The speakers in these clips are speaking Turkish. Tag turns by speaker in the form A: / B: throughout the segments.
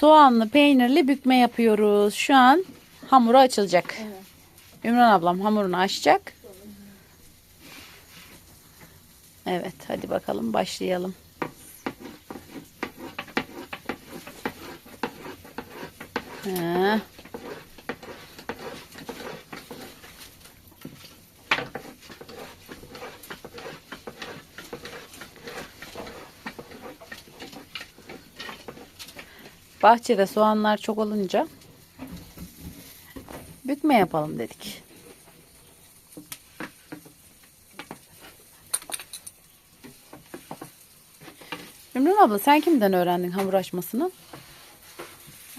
A: Soğanlı peynirli bükme yapıyoruz. Şu an hamuru açılacak. Ümran ablam hamurunu açacak. Evet hadi bakalım başlayalım. Ha. Bahçede soğanlar çok olunca bükme yapalım dedik. Ümran abla sen kimden öğrendin hamur açmasını?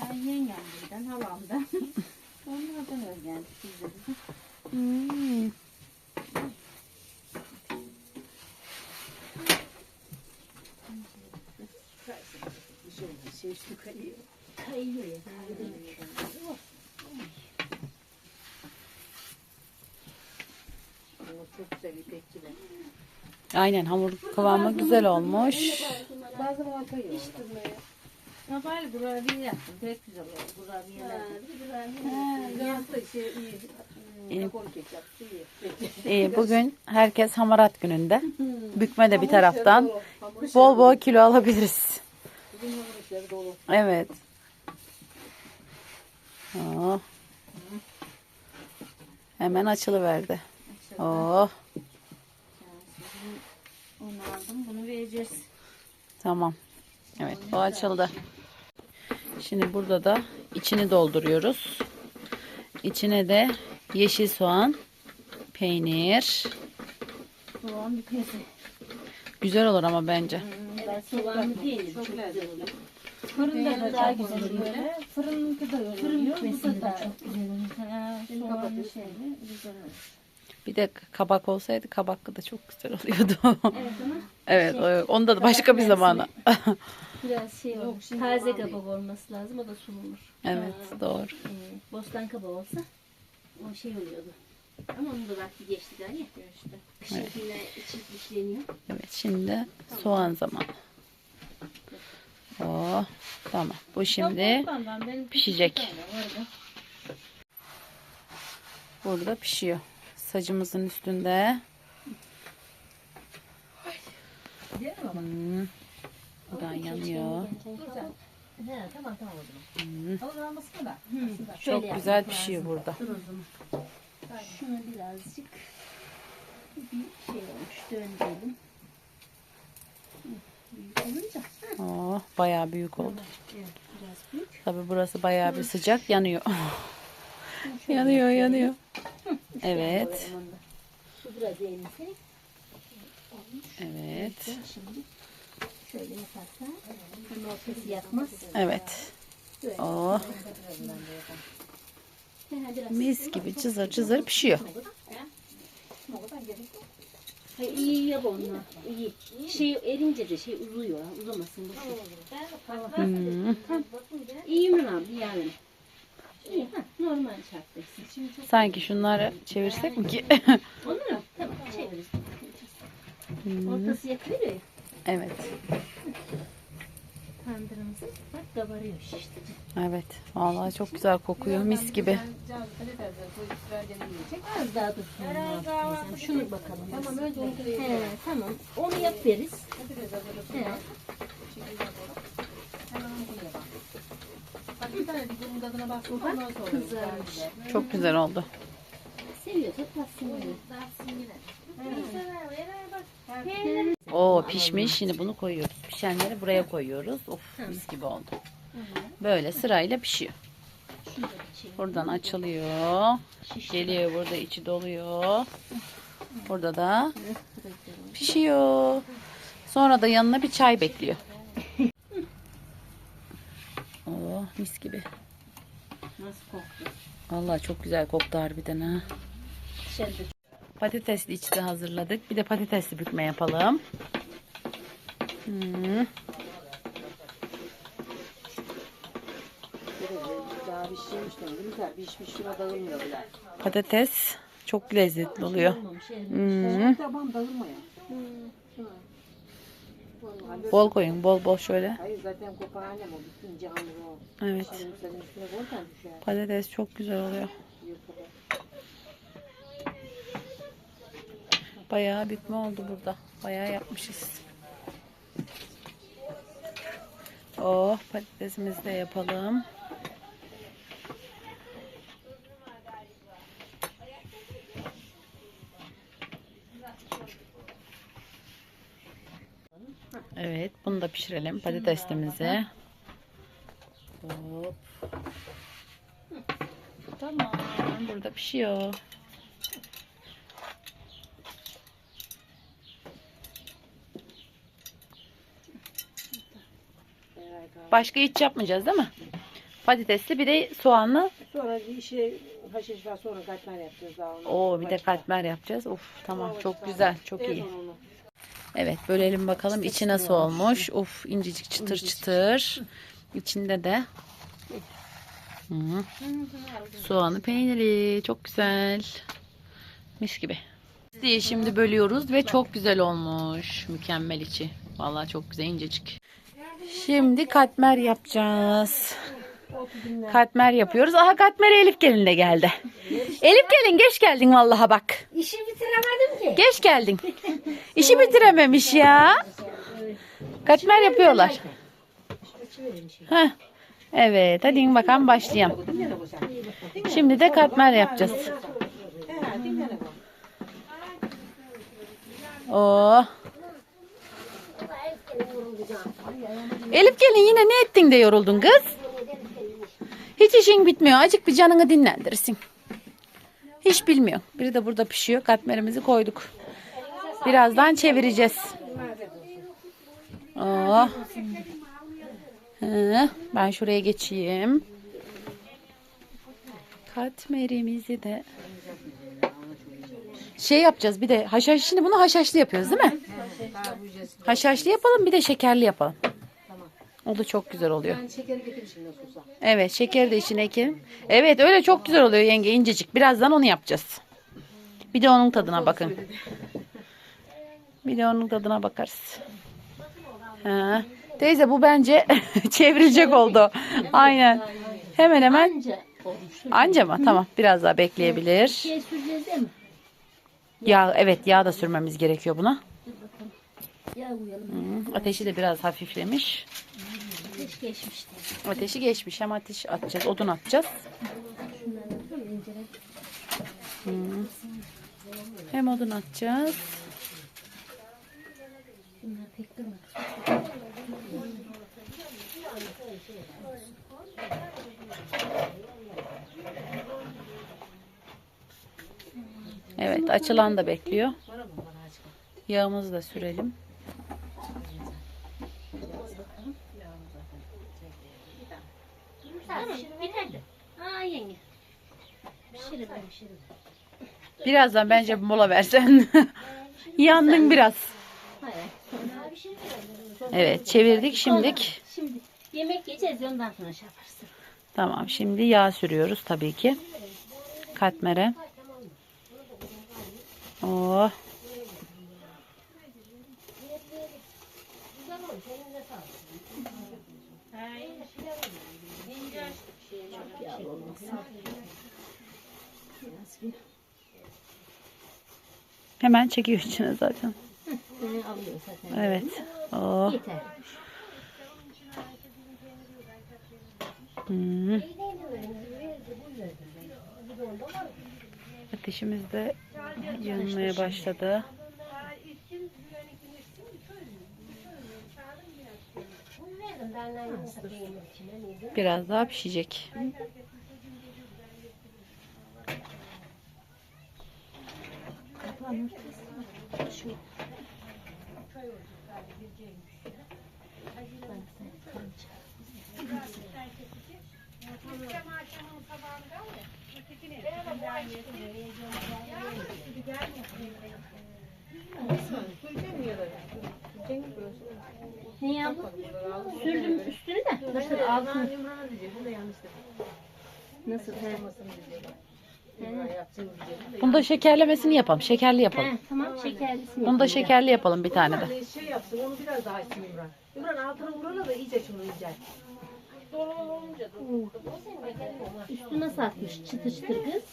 B: Ben yengemden, halamdan. Onlardan öğrendik biz de.
A: Hmm.
B: Şey üstü kayıyor. Kayıyor ya. Çok güzel ipekçiler.
A: Aynen hamur kıvamı güzel olmuş.
B: Bazı zaman kayıyor. Hiç durmuyor. Bari kurabiye yaptım. Pek güzel oldu. Kurabiyeler. Ha, yaptı şey iyi.
A: İyi.
B: İyi
A: bugün herkes hamarat gününde. Bükme de bir taraftan. Bol bol kilo alabiliriz.
B: Bugün hamur işleri dolu.
A: Evet. Oh. Hemen açılıverdi. Oh.
B: Onu aldım. Bunu vereceğiz.
A: Tamam. Evet o açıldı. Şimdi burada da içini dolduruyoruz. İçine de yeşil soğan, peynir.
B: Soğan bir pesi.
A: Güzel olur ama bence.
B: Ben soğanlı peynir çok güzel oluyor. Fırında da daha güzel oluyor. Fırınınki de öyle oluyor. Fırın da çok güzel oluyor. Ha, soğanlı şeyli güzel olur.
A: Bir de kabak olsaydı kabaklı da çok güzel oluyordu.
B: Evet ama
A: evet o- onda da başka bir zamana.
B: biraz şey olur. Taze kabak olması lazım. O da sulunur.
A: evet doğru.
B: Ee, bostan kabağı olsa o şey oluyordu. Ama onun da vakti geçti daha ya. Geçti. Kışınkine içi dişleniyor.
A: Evet şimdi soğan zamanı. Oh tamam. Bu şimdi pişecek. Burada pişiyor. Sacımızın üstünde. Hmm. Buradan yanıyor.
B: He, tamam tamam o zaman. Ama almasın da.
A: Çok güzel pişiyor burada.
B: Şunu birazcık bir şey olmuş döndürelim. Büyük olunca
A: Oh bayağı büyük oldu.
B: evet, biraz büyük.
A: Tabi burası bayağı bir sıcak yanıyor. yanıyor yanıyor. Evet.
B: Biraz eğilsin.
A: Evet.
B: Şimdi şöyle yaparsan hem ortası yakmaz.
A: Evet. Oh mis gibi cızır cızır pişiyor.
B: Hayır, iyi yap onunla. İyi. Şey erince de şey uzuyor. ha, Uzamasın. bu şey.
A: Hmm.
B: İyi mi abi yani? İyi. Ha, normal şarttayız.
A: Sanki şunları çevirsek mi ki?
B: Onu mu? Tamam çeviririz.
A: Hmm.
B: Ortası yakıyor ya.
A: evet.
B: Tandırımızı bak kabarıyor şişti.
A: Evet. Vallahi çok güzel kokuyor. Mis gibi.
B: Az daha dursun. Mesela Şunu bakalım. Tamam öyle He, tamam. Onu yap veririz. He. Bak kızarmış.
A: Çok güzel oldu.
B: Seviyorsa tatsın onu.
A: Oo pişmiş. Şimdi bunu koyuyoruz. Pişenleri buraya koyuyoruz. Of mis gibi oldu. Böyle sırayla pişiyor. Buradan açılıyor. Geliyor burada içi doluyor. Burada da pişiyor. Sonra da yanına bir çay bekliyor. Oh mis gibi.
B: Nasıl koktu?
A: Vallahi çok güzel koktu harbiden ha. Patatesli içli hazırladık. Bir de patatesli bükme yapalım. Hmm. Patates çok lezzetli oluyor. Hmm. Bol koyun bol bol şöyle. Evet. Patates çok güzel oluyor. Bayağı bitme oldu burada. Bayağı yapmışız. Oh patatesimizi de yapalım. Evet bunu da pişirelim patatesimizi. Hop. Tamam burada pişiyor. Başka hiç yapmayacağız değil mi? Patatesli bir de soğanlı.
C: Sonra bir şey haşiş var sonra katmer yapacağız daha onu.
A: Oo bir de katmer yapacağız. Of tamam çok güzel çok iyi. Evet bölelim bakalım içi nasıl olmuş. Of incecik çıtır çıtır. İçinde de Hı. soğanı peyniri çok güzel. Mis gibi. Diye şimdi bölüyoruz ve çok güzel olmuş. Mükemmel içi. Vallahi çok güzel incecik. Şimdi katmer yapacağız. Katmer yapıyoruz. Aha katmer Elif gelin de geldi. Elif gelin geç geldin vallaha bak.
B: İşi bitiremedim ki.
A: Geç geldin. İşi bitirememiş ya. Katmer yapıyorlar. Heh. Evet hadi bakalım başlayalım. Şimdi de katmer yapacağız. Oo. Elif gelin yine ne ettin de yoruldun kız? Hiç işin bitmiyor. Acık bir canını dinlendirsin. Hiç bilmiyor. Biri de burada pişiyor. Katmerimizi koyduk. Birazdan çevireceğiz. Oh. Hı, Ben şuraya geçeyim. Katmerimizi de şey yapacağız. Bir de haşhaş şimdi bunu haşhaşlı yapıyoruz değil mi? Haşhaşlı yapalım bir de şekerli yapalım. O da çok güzel oluyor.
C: Ben şekeri getirmişim nasıl olsa.
A: Evet şeker de içine ekelim. Evet öyle çok güzel oluyor yenge incecik. Birazdan onu yapacağız. Bir de onun tadına bakın. Bir de onun tadına bakarız. Ha. Teyze bu bence çevrilecek oldu. Aynen. Hemen hemen.
B: Anca
A: mı? Tamam. Biraz daha bekleyebilir.
B: Şey süreceğiz değil mi?
A: Yağ, evet yağ da sürmemiz gerekiyor buna.
B: Uyalım.
A: Hı, Ateşi de biraz hafiflemiş.
B: Hiç geçmişti.
A: Ateşi geçmiş. Hem ateş atacağız. Odun atacağız.
B: İncele.
A: Hem odun atacağız.
B: Bunlar pek durmadı.
A: Evet açılan da bekliyor. Yağımızı da sürelim.
B: Tamam yeterli. Aa yenge. Pişirir ben pişirir.
A: Birazdan bence bir mola versen. Yandın biraz.
B: Hayır.
A: Evet çevirdik şimdilik.
B: Şimdi yemek yiyeceğiz ondan sonra şey yaparsın.
A: Tamam şimdi yağ sürüyoruz tabii ki. Katmere. Oh.
B: Yağlı olmasın.
A: Hemen çekiyor içine zaten. Evet. Oh. Hmm. Ateşimiz de yanmaya başladı. Biraz daha pişecek.
B: Ne yapalım? Sürdüm üstünü de. Nasıl altını? Nasıl? He.
A: Bunu da şekerlemesini yapalım. Şekerli yapalım.
B: He, tamam şekerlisini
A: Bunu da
B: yapayım
A: şekerli yapalım bir tane de.
C: Şey yapsın onu biraz daha içsin İmran. İmran altına vurana da iyice şunu iyice.
B: ben. Üstü nasıl atmış çıtır çıtır kız.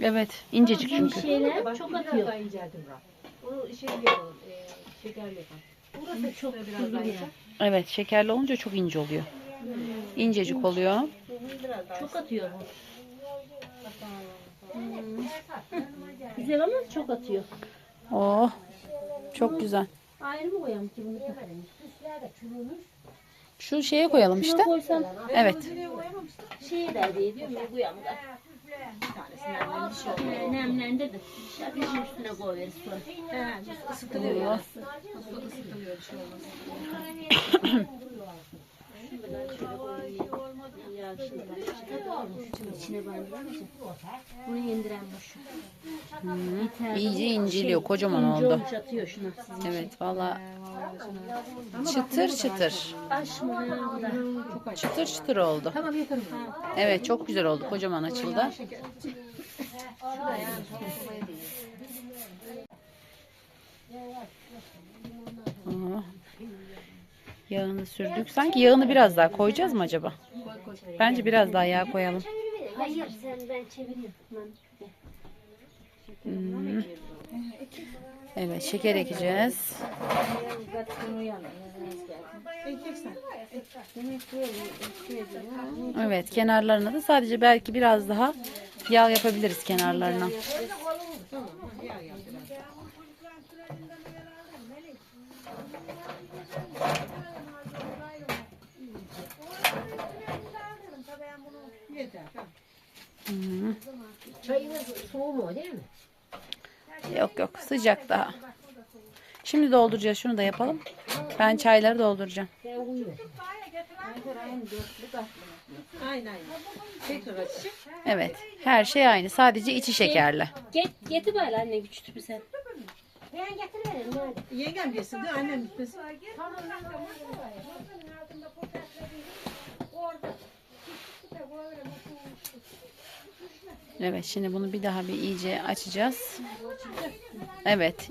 A: Evet. incecik
B: Bu
A: çünkü.
B: şeyler çok
C: biraz
B: atıyor.
C: daha inceldi İmran. Onu şey yapalım. E, şeker yapalım. Burası çok biraz daha ince.
A: Evet. Şekerli olunca çok ince oluyor. İncecik oluyor.
B: Çok atıyor bu. Hmm. Güzel ama çok atıyor.
A: Oh. Çok güzel.
B: Ayrı mı koyalım ki bunu?
A: Şu şeye koyalım
B: Şuna
A: işte.
B: koysam
A: Evet.
B: şey der diye diyor mu? Koyalım da. He, Nemlendirdim. Şarkının üstüne koyarız sonra.
C: Isıtılıyor ya.
B: İçine bandırmışım. Bunu indiren.
A: İyice inceliyor. Kocaman
B: İnce
A: oldu.
B: olmuş atıyor şuna. Sizin
A: Evet. Valla çıtır çıtır. Çıtır çıtır oldu.
C: Tamam?
A: Evet. Çok güzel oldu. Kocaman açıldı. Oh. Yağını sürdük. Sanki yağını biraz daha koyacağız mı acaba? Bence biraz daha yağ koyalım.
B: Hayır sen ben çeviriyorum.
A: Hmm. Evet şeker ekeceğiz. Evet kenarlarına da sadece belki biraz daha yağ yapabiliriz kenarlarına.
C: Yeter. Tamam.
A: Hmm.
B: Çayınız soğuk mu değil mi?
A: Yok yok sıcak daha. Şimdi dolduracağız. Şunu da yapalım. Ben çayları dolduracağım.
C: Aynen.
A: Evet. Her şey aynı. Sadece içi şekerli.
B: Get, getir bari anne tüpü sen. Ben getiriverim. Hadi.
C: Yengem yesin de annem gitmesin.
A: Evet şimdi bunu bir daha bir iyice açacağız. Evet.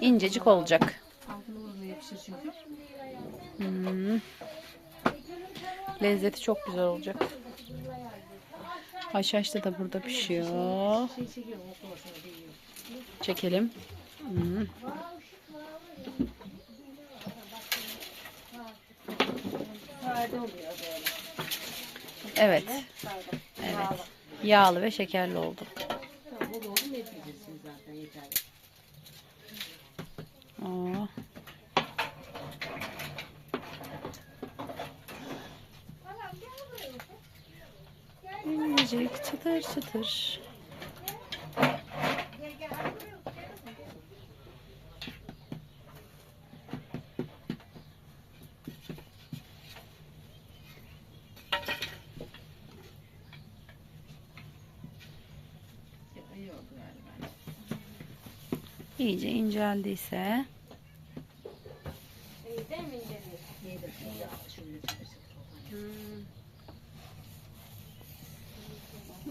A: İncecik olacak. Hmm. Lezzeti çok güzel olacak. Haşhaş da burada pişiyor. Çekelim. Hmm. Evet. Evet. Yağlı ve şekerli oldu.
C: Tamam o da oldu mu yapabilirsiniz zaten yeter.
A: Oo. İncecik çıtır çıtır. İyice inceldiyse.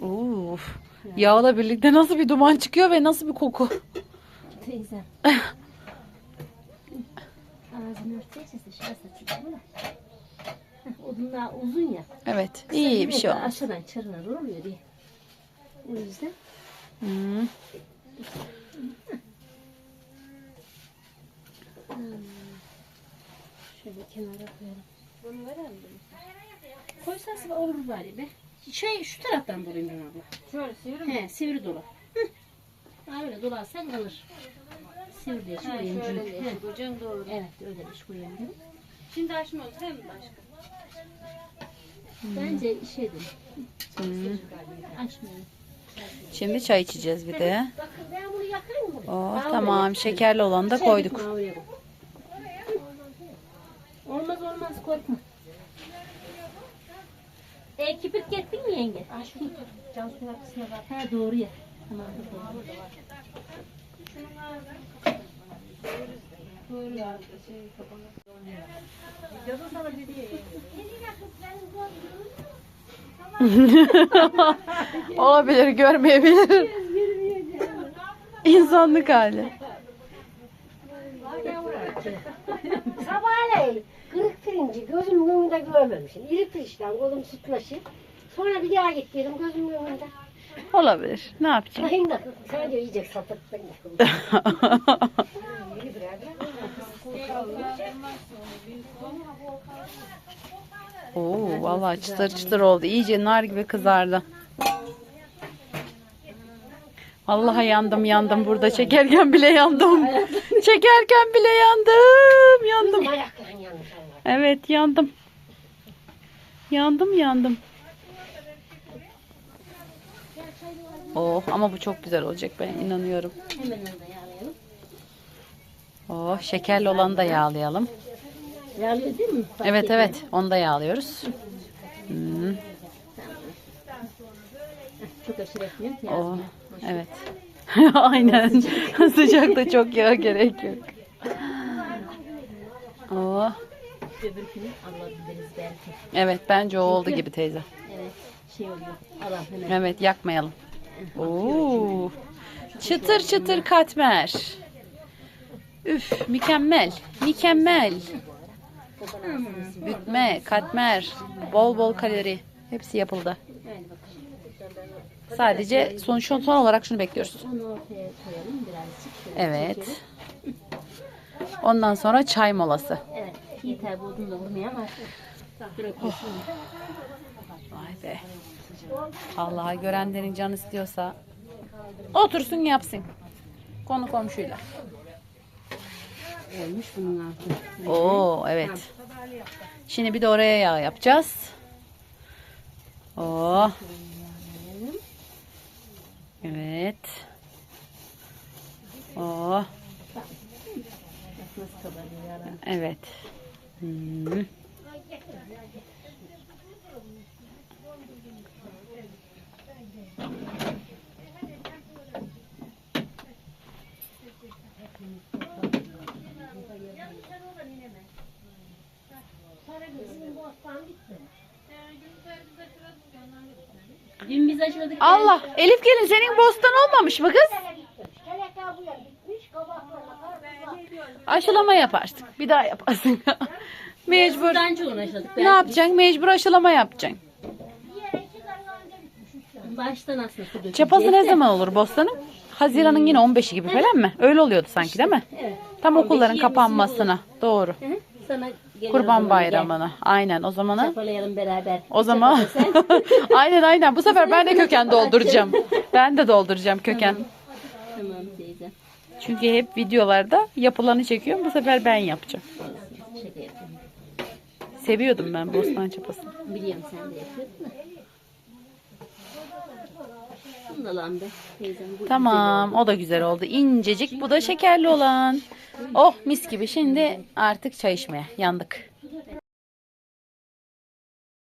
A: Uf. Yağla birlikte nasıl bir duman çıkıyor ve nasıl bir koku.
B: Teyzem. Ağzını örteceksin dışarı saçıyor mu? Odunlar uzun ya.
A: Evet. iyi bir şey olmuş.
B: Aşağıdan çarına doğru oluyor diye. O yüzden
A: Hmm.
B: Şöyle kenara koyalım. Bunu verelim mi? Koysası olur bari be. Şey şu taraftan dolayım ben abla.
C: Şöyle sivri mi?
B: He sivri dola. Hı. Ha öyle dolarsan kalır. Sivri diye koyayım.
D: şöyle
B: He.
D: diye doğru.
B: Evet öyle de şu koyayım. dedim.
D: Şimdi açmıyoruz değil mi başka?
B: Bence şey dedim.
A: Hmm.
B: Açmayalım.
A: Şimdi çay içeceğiz bir de.
B: Bakın ben bunu yakayım mı?
A: Oh tamam şekerli olanı da
B: Şey
A: koyduk.
B: gitme oraya bak. Olmaz olmaz korkma. E kibrit getirdin mi yenge?
C: Can suyun arkasına bak.
B: He doğru ya. Tamam doğru.
C: Yazın sana dediği
A: Olabilir, görmeyebilir. İnsanlık hali.
E: Sabahleyin pirinci gözümün önünde görmemişim. İri pirinçten kolum sütlaşı. Sonra bir daha gittim gözümün önünde.
A: Olabilir. Ne yapacaksın?
E: Da sen de yiyecek sapık beni.
A: Oo, vallahi çıtır çıtır oldu. İyice nar gibi kızardı. Vallahi yandım yandım burada çekerken bile yandım. çekerken bile yandım yandım.
E: Ayakların yanmış.
A: Evet yandım. Yandım yandım. Oh ama bu çok güzel olacak ben inanıyorum.
B: Hemen onu da yağlayalım.
A: Oh şekerli olanı da yağlayalım.
B: Yağlıyor değil mi? Fark
A: Evet
B: etmiyor.
A: evet onu da yağlıyoruz. Hmm,
B: Çok aşırı etmiyorum.
A: oh, evet. Aynen. Sıcakta çok yağ gerek yok. Oh,
B: Öbürkünü belki.
A: evet bence o oldu gibi teyze.
B: Evet. Şey oluyor. Allah hemen.
A: Evet yakmayalım. Oo. Çıtır çıtır katmer. Üf mükemmel. Mükemmel. Bükme, katmer, bol bol kalori. Hepsi yapıldı.
B: Bakalım.
A: Sadece son, son, son olarak şunu bekliyoruz.
B: Onu ortaya koyalım birazcık. Şöyle
A: Evet.
B: çekelim.
A: Ondan sonra çay molası.
B: Yeter bu odun da vurmuyor ama. Bırakıyorsun.
A: Vay be. Allah'a görenlerin canı istiyorsa otursun yapsın. Konu komşuyla.
B: Olmuş bunun altı.
A: Oo evet. Şimdi bir de oraya yağ yapacağız. Oh. Evet. Oh. Evet. Allah Elif gelin senin bostan olmamış mı kız? Aşılama yaparsın. Bir daha yaparsın. Mecbur.
B: Onu aşıladık.
A: Ne yapacaksın? Mecbur aşılama yapacaksın.
B: Baştan aslında su dökeceğiz.
A: Çapası ne zaman olur bostanın? Haziran'ın yine 15'i gibi falan mı? Öyle oluyordu sanki değil mi?
B: Evet.
A: Tam
B: 15'i,
A: okulların
B: 20'si
A: kapanmasına. Doğru.
B: Hı hı. Sana o
A: Kurban
B: zaman, gel.
A: bayramına. Aynen o zamana.
B: Çapalayalım beraber.
A: O zaman
B: sen.
A: aynen aynen bu sefer ben de köken dolduracağım. Ben de dolduracağım köken.
B: tamam.
A: Çünkü hep videolarda yapılanı çekiyorum. Bu sefer ben yapacağım. Seviyordum ben bostan çapasını.
B: Biliyorum sen de yapıyordun da. Bunu da lan be teyzem. Bu
A: Tamam o da güzel oldu. İncecik bu da şekerli olan. Oh mis gibi şimdi artık çay içmeye yandık.